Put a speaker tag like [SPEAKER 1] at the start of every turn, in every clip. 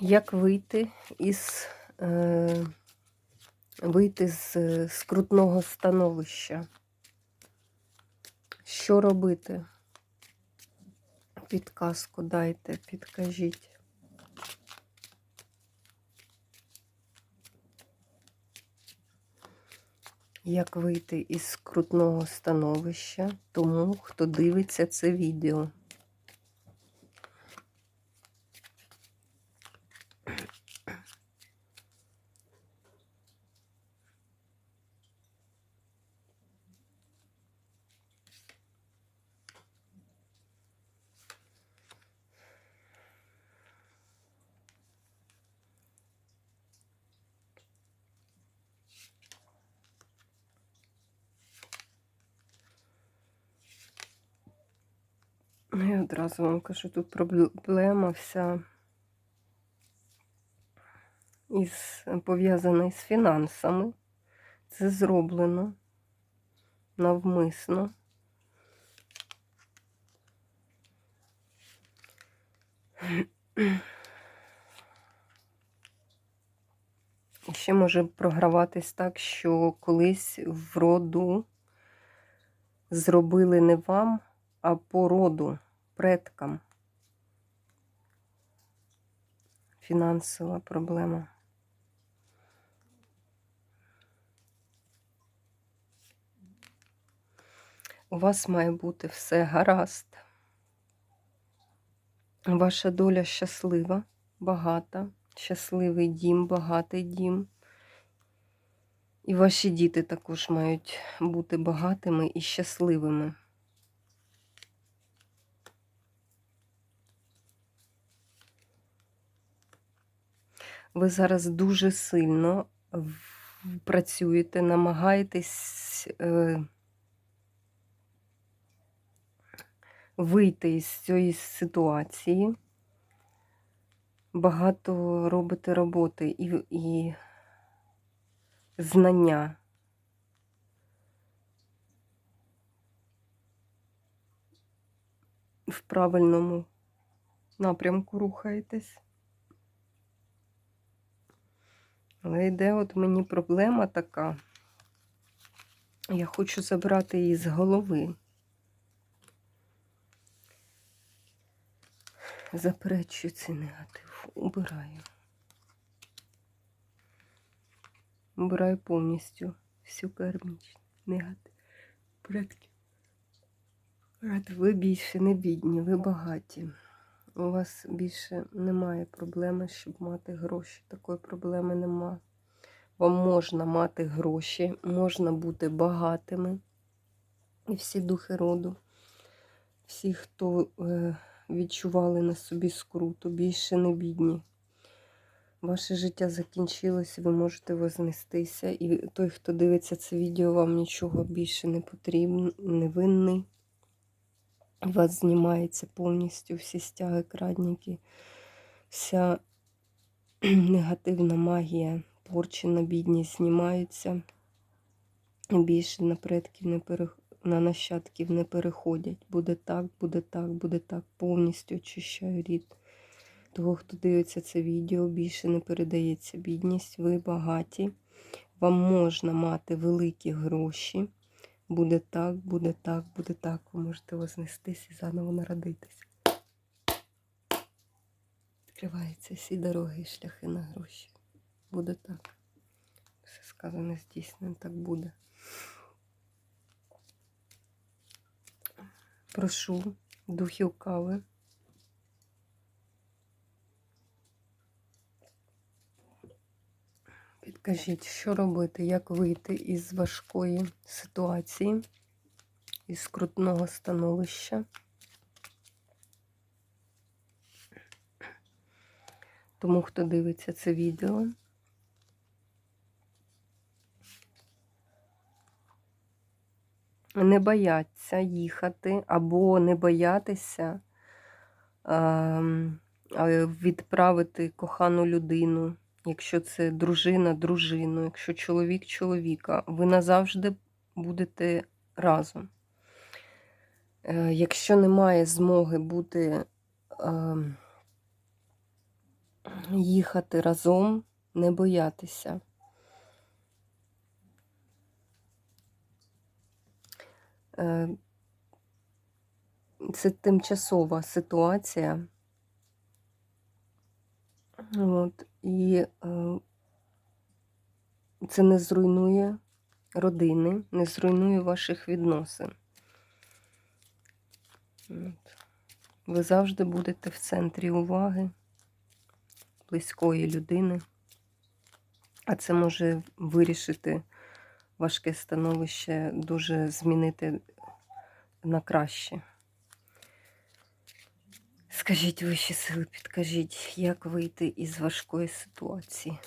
[SPEAKER 1] як вийти із е, вийти з скрутного становища. Що робити? Підказку дайте, підкажіть. Як вийти із скрутного становища тому, хто дивиться це відео? Ну, я одразу вам кажу, тут проблема вся із пов'язана із фінансами. Це зроблено навмисно. Ще може програватись так, що колись в роду зробили не вам, а по роду, предкам. Фінансова проблема. У вас має бути все гаразд. Ваша доля щаслива, багата, щасливий дім, багатий дім. І ваші діти також мають бути багатими і щасливими. Ви зараз дуже сильно працюєте, намагаєтесь е, вийти із цієї ситуації. Багато робите роботи і, і знання. В правильному напрямку рухаєтесь. Але йде от мені проблема така. Я хочу забрати її з голови. Заперечую цей негатив. Убираю. Убираю повністю всю кармічну негатив. Практику. Ви більше не бідні, ви багаті. У вас більше немає проблеми, щоб мати гроші. Такої проблеми нема. Вам можна мати гроші, можна бути багатими. І всі духи роду, всі, хто е, відчували на собі скруту, більше не бідні. Ваше життя закінчилось, ви можете вознестися. І той, хто дивиться це відео, вам нічого більше не потрібно, не винний. У вас знімається повністю всі стяги, крадники, вся негативна магія, порчена бідність знімаються. Більше на предків не перех... на нащадків не переходять. Буде так, буде так, буде так. Повністю очищаю рід. Того, хто дивиться це відео, більше не передається бідність, ви багаті. Вам можна мати великі гроші. Буде так, буде так, буде так. Ви можете вознестись і заново народитись. Відкриваються всі дороги і шляхи на гроші. Буде так. Все сказане здійснено, так буде. Прошу духів кави. Підкажіть, що робити, як вийти із важкої ситуації, із скрутного становища? Тому хто дивиться це відео. Не бояться їхати або не боятися ем, е, відправити кохану людину, якщо це дружина, дружину, якщо чоловік чоловіка, ви назавжди будете разом. Е, Якщо немає змоги бути ем, їхати разом, не боятися. Е, Це тимчасова ситуація. От, і е, це не зруйнує родини, не зруйнує ваших відносин. От. Ви завжди будете в центрі уваги близької людини, а це може вирішити важке становище, дуже змінити на краще. Скажіть вищі сили, підкажіть, як вийти із важкої ситуації?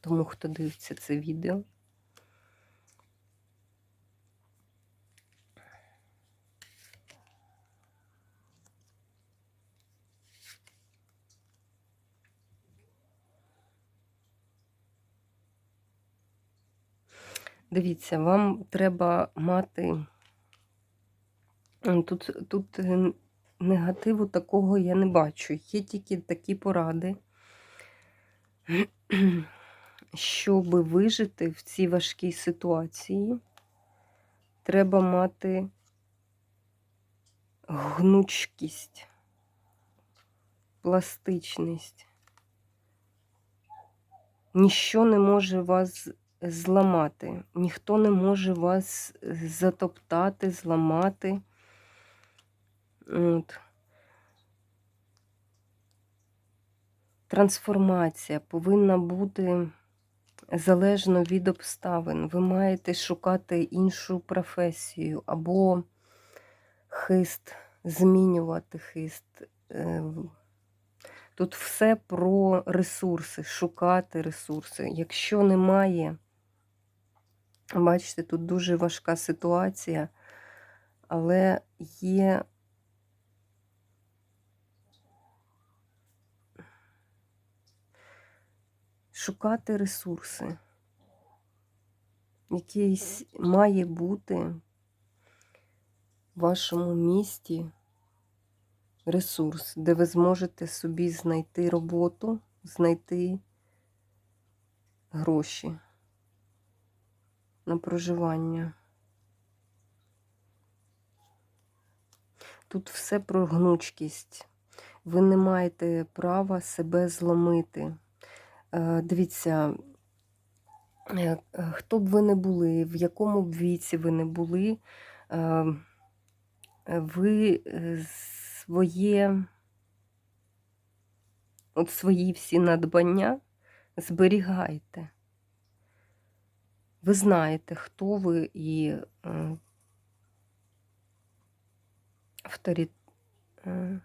[SPEAKER 1] Тому хто дивиться це відео. Дивіться, вам треба мати. М, Тут, тут е, негативу такого я не бачу. Є тільки такі поради, щоб вижити в цій важкій ситуації, треба мати гнучкість, пластичність. Ніщо не може вас зламати, ніхто не може вас затоптати, зламати. От. Трансформація повинна бути залежно від обставин. Ви маєте шукати іншу професію або хист, змінювати хист. Е, Тут все про ресурси, шукати ресурси. Якщо немає, бачите, тут дуже важка ситуація, але є шукати ресурси. Якийсь має бути в вашому місті ресурс, де ви зможете собі знайти роботу, знайти гроші на проживання. Тут все про гнучкість. Ви не маєте права себе зломити. Е, Дивіться, е, е, хто б ви не були, в якому б віці ви не були, ви своє, от свої всі надбання зберігайте. Ви знаєте, хто ви і е, авторит. е,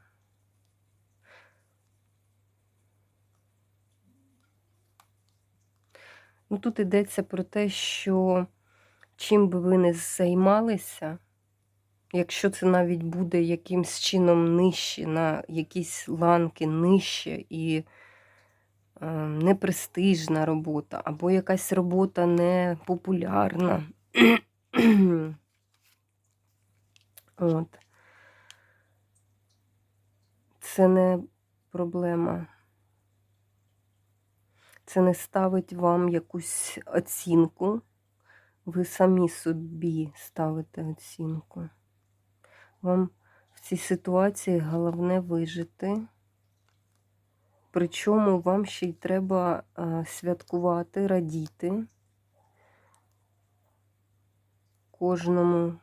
[SPEAKER 1] Ну, тут йдеться про те, що чим би ви не займалися, якщо це навіть буде якимсь чином нижче, на якісь ланки нижче і е, непрестижна робота, або якась робота непопулярна. От. Це не проблема. Це не ставить вам якусь оцінку. Ви самі собі ставите оцінку. Вам в цій ситуації головне вижити. Причому вам ще й треба святкувати, радіти кожному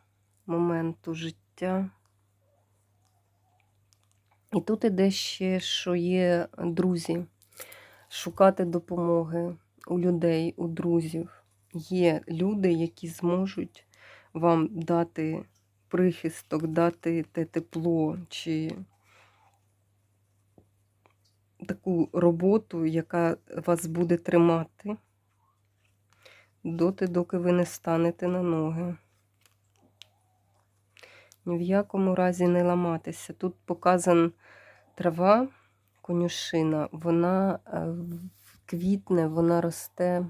[SPEAKER 1] моменту життя. І тут іде ще, що є друзі, шукати допомоги у людей, у друзів. Є люди, які зможуть вам дати прихисток, дати те тепло, чи таку роботу, яка вас буде тримати доти, доки ви не станете на ноги. Ні в якому разі не ламатися. Тут показан трава, конюшина, вона е, квітне, вона росте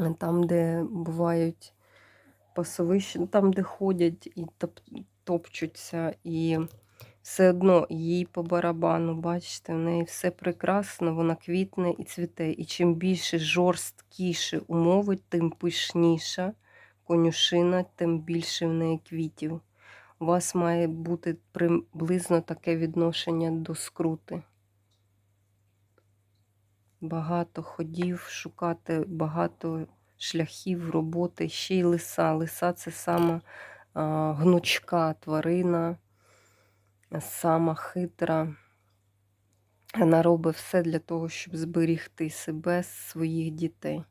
[SPEAKER 1] е, там, де бувають пасовища, ну, там, де ходять і топчуться, і все одно їй по барабану, бачите, в неї все прекрасно, вона квітне і цвіте. І чим більше жорсткіше умови, тим пишніша конюшина, тим більше в неї квітів. У вас має бути приблизно таке відношення до скрути. Багато ходів, шукати багато шляхів роботи, ще й лиса. Лиса це сама а, гнучка тварина, сама хитра. Вона робить все для того, щоб зберігти себе, своїх дітей.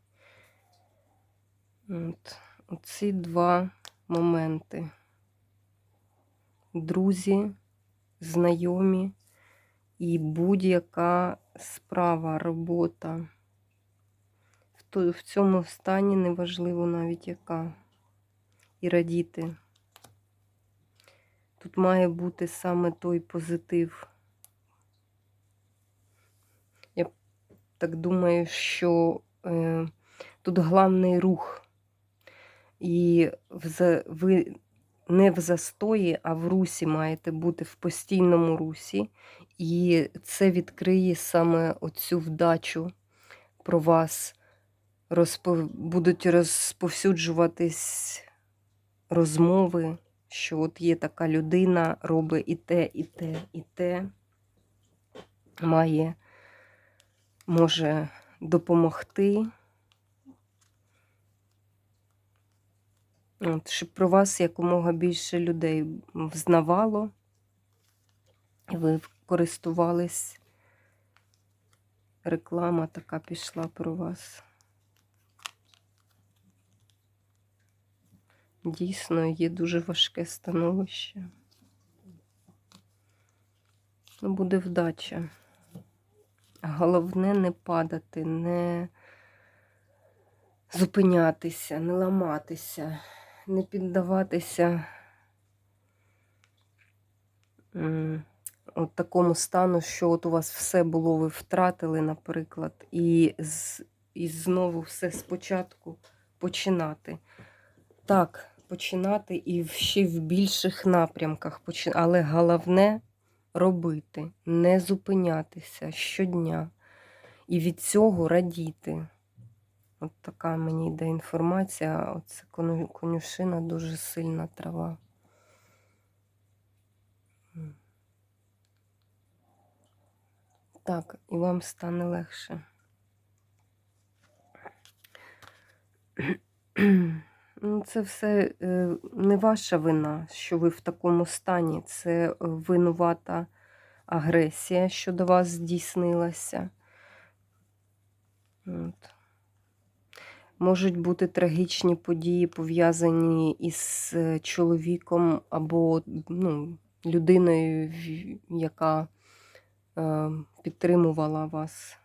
[SPEAKER 1] От. Оці два моменти. Друзі, знайомі і будь-яка справа, робота. В цьому стані неважливо навіть яка. І радіти. Тут має бути саме той позитив. Я так думаю, що е, тут головний рух. І ви не в застої, а в русі маєте бути в постійному русі. І це відкриє саме оцю вдачу про вас. Розпов... Будуть розповсюджуватись розмови, що от є така людина, робить і те, і те, і те, має, може допомогти. От, щоб про вас якомога більше людей взнавало, і ви користувались. Реклама така пішла про вас. Дійсно, є дуже важке становище. Ну, Буде вдача. Головне не падати, не зупинятися, не ламатися, не піддаватися от такому стану, що от у вас все було, ви втратили, наприклад, і, з, і знову все спочатку починати. Так, починати і ще в більших напрямках, але головне робити, не зупинятися щодня і від цього радіти. От така мені йде інформація. Оце конюшина дуже сильна трава. Так, і вам стане легше. Ну, Це все е, не ваша вина, що ви в такому стані. Це е, винувата агресія, що до вас здійснилася. От. Можуть бути трагічні події, пов'язані із е, чоловіком або ну, людиною, яка е, підтримувала вас.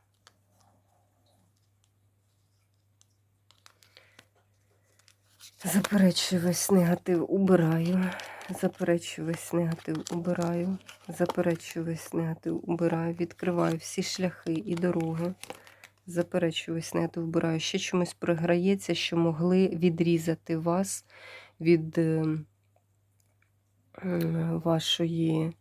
[SPEAKER 1] Заперечую весь негатив, убираю. Заперечую весь негатив, убираю. Заперечую весь негатив, убираю. Відкриваю всі шляхи і дороги. Заперечую весь негатив, убираю. Ще чомусь програється, що могли відрізати вас від е, вашої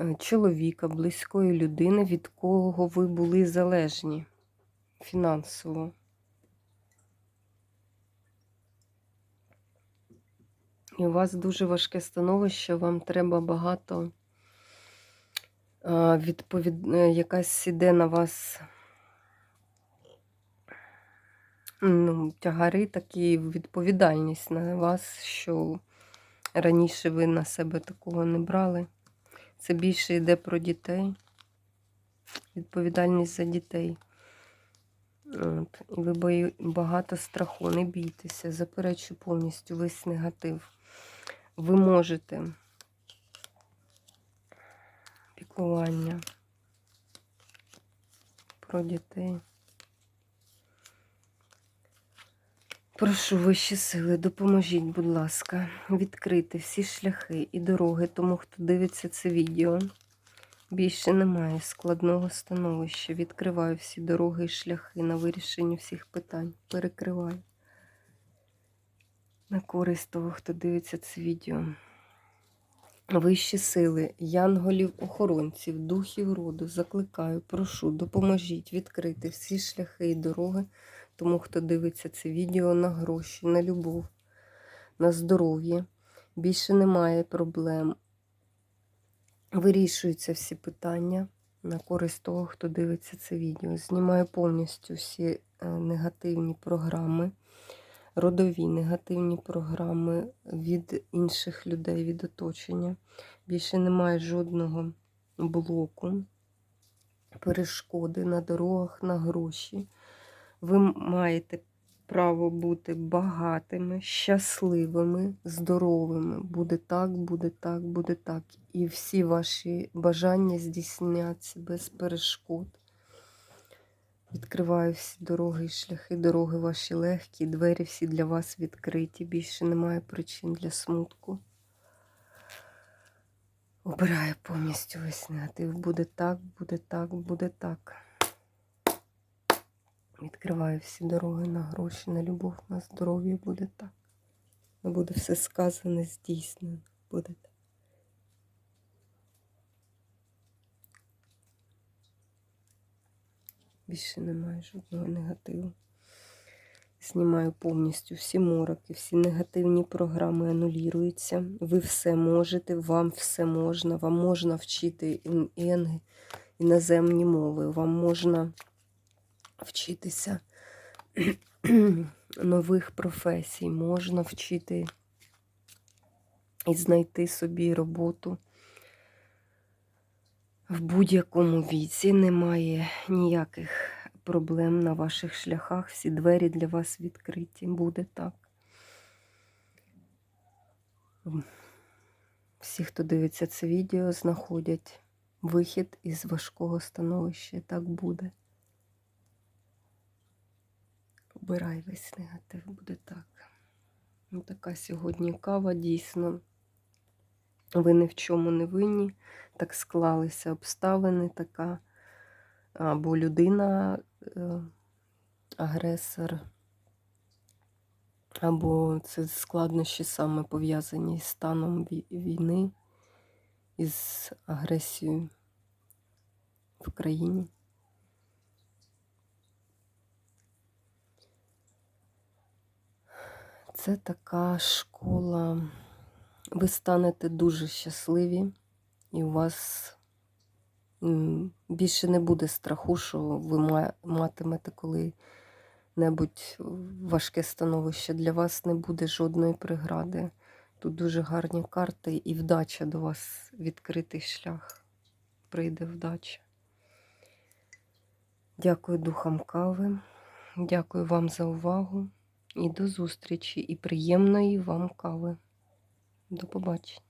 [SPEAKER 1] е, чоловіка, близької людини, від кого ви були залежні фінансово. І у вас дуже важке становище, вам треба багато відповід... е, якась іде на вас ну, тягари, такі відповідальність на вас, що раніше ви на себе такого не брали. Це більше йде про дітей, відповідальність за дітей. От. І ви бої... багато страху, не бійтеся, заперечу повністю весь негатив. Ви можете піклування, про дітей. Прошу вищі сили, допоможіть, будь ласка, відкрити всі шляхи і дороги тому, хто дивиться це відео. Більше немає складного становища. Відкриваю всі дороги і шляхи на вирішення всіх питань. Перекриваю. На користь того, хто дивиться це відео. Вищі сили, янголів, охоронців, духів роду, закликаю, прошу, допоможіть відкрити всі шляхи і дороги тому, хто дивиться це відео на гроші, на любов, на здоров'я. Більше немає проблем. Вирішуються всі питання на користь того, хто дивиться це відео. Знімаю повністю всі е, негативні програми, родові негативні програми від інших людей, від оточення. Більше немає жодного блоку, перешкоди на дорогах, на гроші. Ви маєте право бути багатими, щасливими, здоровими. Буде так, буде так, буде так. І всі ваші бажання здійсняться без перешкод. Відкриваю всі дороги і шляхи, дороги ваші легкі, двері всі для вас відкриті. Більше немає причин для смутку. Обираю повністю весь негатив. Буде так, буде так, буде так. Відкриваю всі дороги на гроші, на любов, на здоров'я буде так. Буде все сказане, здійснено. Буде так. Більше немає жодного негативу. Знімаю повністю всі мороки, всі негативні програми анулюються. Ви все можете, вам все можна, вам можна вчити ін- ін- іноземні мови, вам можна вчитися нових професій, можна вчити і знайти собі роботу. В будь-якому віці немає ніяких проблем на ваших шляхах. Всі двері для вас відкриті. Буде так. Всі, хто дивиться це відео, знаходять вихід із важкого становища. Так буде. Обирай весь негатив, буде так. Ну, така сьогодні кава, дійсно. Ви ні в чому не винні. Так склалися обставини, така або людина е, агресор, або це складнощі саме пов'язані з станом вій- війни, із агресією в країні. Це така школа. Ви станете дуже щасливі, і у вас більше не буде страху, що ви матимете коли-небудь важке становище. Для вас не буде жодної прегради. Тут дуже гарні карти і вдача до вас відкритий шлях. Прийде вдача. Дякую духам кави. Дякую вам за увагу. І до зустрічі, і приємної вам кави. До побачення.